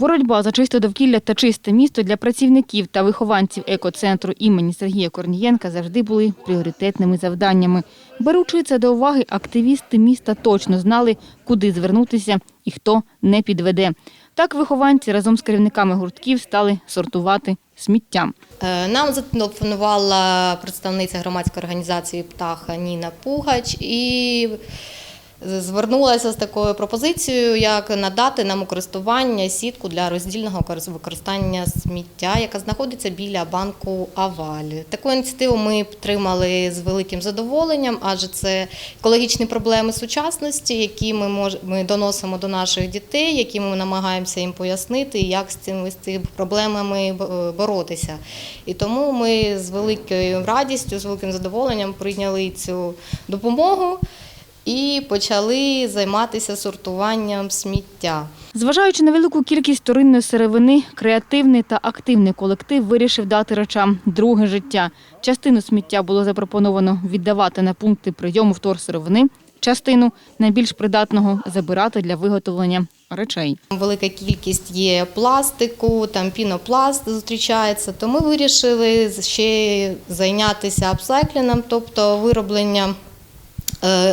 Боротьба за чисте довкілля та чисте місто для працівників та вихованців екоцентру імені Сергія Корнієнка завжди були пріоритетними завданнями. Беручи це до уваги, активісти міста точно знали, куди звернутися і хто не підведе. Так вихованці разом з керівниками гуртків стали сортувати сміття. Е, Нам зателефонувала представниця громадської організації Птаха Ніна Пугач і звернулася з такою пропозицією, як надати нам у користування сітку для роздільного корис- використання сміття, яка знаходиться біля банку Авалі. Таку ініціативу ми підтримали з великим задоволенням, адже це екологічні проблеми сучасності, які ми мож, ми доносимо до наших дітей, які ми намагаємося їм пояснити, як з цими з цими проблемами боротися. І тому ми з великою радістю, з великим задоволенням прийняли цю допомогу і почали займатися сортуванням сміття. Зважаючи на велику кількість вторинної сировини, креативний та активний колектив вирішив дати речам друге життя. Частину сміття було запропоновано віддавати на пункти прийому вторсировини, частину найбільш придатного забирати для виготовлення речей. Велика кількість є пластику, там пінопласт зустрічається. То ми вирішили ще зайнятися апсайклінгом, тобто виробленням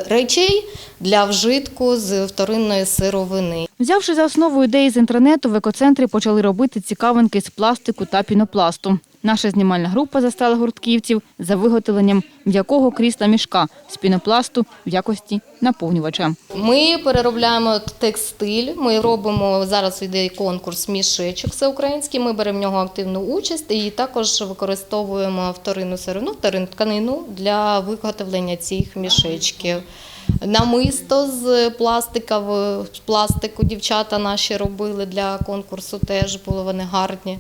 речей для вжитку з вторинної сировини. Взявши за основу ідеї з інтернету, в екоцентрі почали робити цікавинки з пластику та пінопласту. Наша знімальна група застала гуртківців за виготовленням м'якого крісла мішка з пінопласту в якості наповнювача. Ми переробляємо текстиль. Ми робимо зараз іде конкурс мішечок всеукраїнський. Ми беремо в нього активну участь і також використовуємо вторинну сировину, вторинну тканину для виготовлення цих мішечків. Намисто з пластика, в- з пластику дівчата наші робили для конкурсу. Теж були вони гарні.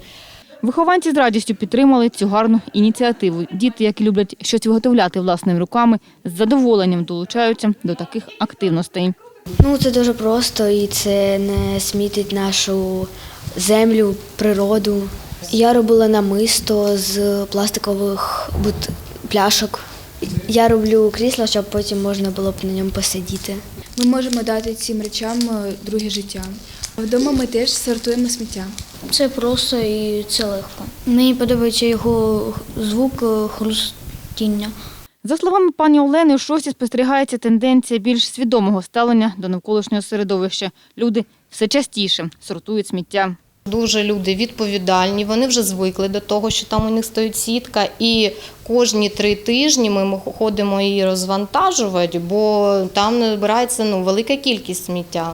Вихованці з радістю підтримали цю гарну ініціативу. Діти, які люблять щось виготовляти власними руками, з задоволенням долучаються до таких активностей. Ну, це дуже просто і це не смітить нашу землю, природу. Я робила намисто з пластикових пляшок. Я роблю крісло, щоб потім можна було б на ньому посидіти. Ми можемо дати цим речам е, друге життя. Вдома ми теж сортуємо сміття. Це просто і це легко. Мені подобається його звук е, хрустіння. За словами пані Олени, у шості спостерігається тенденція більш свідомого ставлення до навколишнього середовища. Люди все частіше сортують сміття. Дуже люди відповідальні, вони вже звикли до того, що там у них стоїть сітка, і кожні три тижні ми ходимо її розвантажувати, бо там набирається ну, велика кількість сміття.